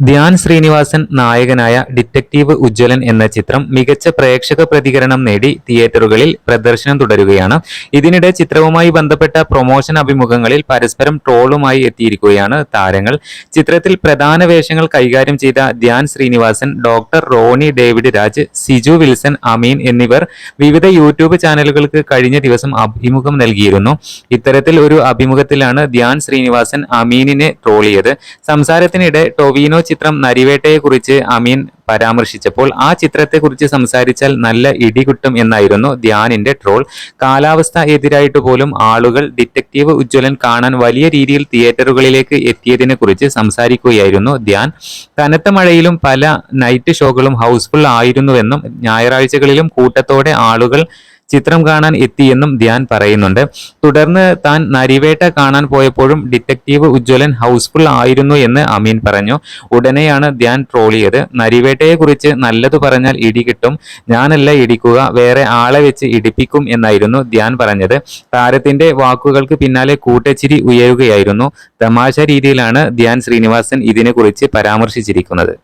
ധ്യാൻ ശ്രീനിവാസൻ നായകനായ ഡിറ്റക്റ്റീവ് ഉജ്ജ്വലൻ എന്ന ചിത്രം മികച്ച പ്രേക്ഷക പ്രതികരണം നേടി തിയേറ്ററുകളിൽ പ്രദർശനം തുടരുകയാണ്. ഇതിനിടെ ചിത്രവുമായി ബന്ധപ്പെട്ട പ്രൊമോഷൻ അഭിമുഖങ്ങളിൽ പരസ്പരം ട്രോളുമായി എത്തിയിരിക്കുകയാണ് താരങ്ങൾ. ചിത്രത്തിൽ പ്രധാന വേഷങ്ങൾ കൈകാര്യം ചെയ്ത Dhyan Sreenivasan doctor Ronnie David Raj Siju Wilson Ameen എന്നിവർ വിവിധ യൂട്യൂബ് ചാനലുകൾക്ക് കഴിഞ്ഞ ദിവസം അഭിമുഖം നൽകിയിരുന്നു. ഇത്തരത്തിൽ ഒരു അഭിമുഖത്തിലാണ് ധ്യാൻ ശ്രീനിവാസൻ അമീനിനെ ട്രോളിയത്. സംസാരത്തിനിടെ ടൊവീനോ ചിത്രം നരിവേട്ടയെക്കുറിച്ച് അമീൻ പരാമർശിച്ചപ്പോൾ ആ ചിത്രത്തെക്കുറിച്ച് സംസാരിച്ചാൽ നല്ല ഇടികിട്ടും എന്നായിരുന്നു ധ്യാനിന്റെ ട്രോൾ. കാലാവസ്ഥ എതിരായിട്ട് പോലും ആളുകൾ ഡിറ്റക്റ്റീവ് ഉജ്ജ്വലൻ കാണാൻ വലിയ രീതിയിൽ തിയേറ്ററുകളിലേക്ക് എത്തിയതിനെ കുറിച്ച് സംസാരിക്കുകയായിരുന്നു ധ്യാൻ. കനത്ത മഴയിലും പല നൈറ്റ് ഷോകളും ഹൗസ്ഫുൾ ആയിരുന്നുവെന്നും ഞായറാഴ്ചകളിലും കൂട്ടത്തോടെ ആളുകൾ ചിത്രം കാണാൻ എത്തിയെന്നും ധ്യാൻ പറയുന്നുണ്ട്. തുടർന്ന് താൻ നരിവേട്ട കാണാൻ പോയപ്പോഴും ഡിറ്റക്റ്റീവ് ഉജ്ജ്വലൻ ഹൗസ്ഫുൾ ആയിരുന്നു എന്ന് അമീൻ പറഞ്ഞു. ഉടനെയാണ് ധ്യാൻ ട്രോളിയത്. നരിവേട്ടയെക്കുറിച്ച് നല്ലത് പറഞ്ഞാൽ ഇടി കിട്ടും. ഞാനല്ല ഇടിക്കുക വേറെ ആളെ വെച്ച് ഇടിപ്പിക്കും എന്നായിരുന്നു ധ്യാൻ പറഞ്ഞത്. താരത്തിന്റെ വാക്കുകൾക്ക് പിന്നാലെ കൂട്ടച്ചിരി ഉയരുകയായിരുന്നു. തമാശ രീതിയിലാണ് ധ്യാൻ ശ്രീനിവാസൻ ഇതിനെക്കുറിച്ച് പരാമർശിച്ചിരിക്കുന്നത്.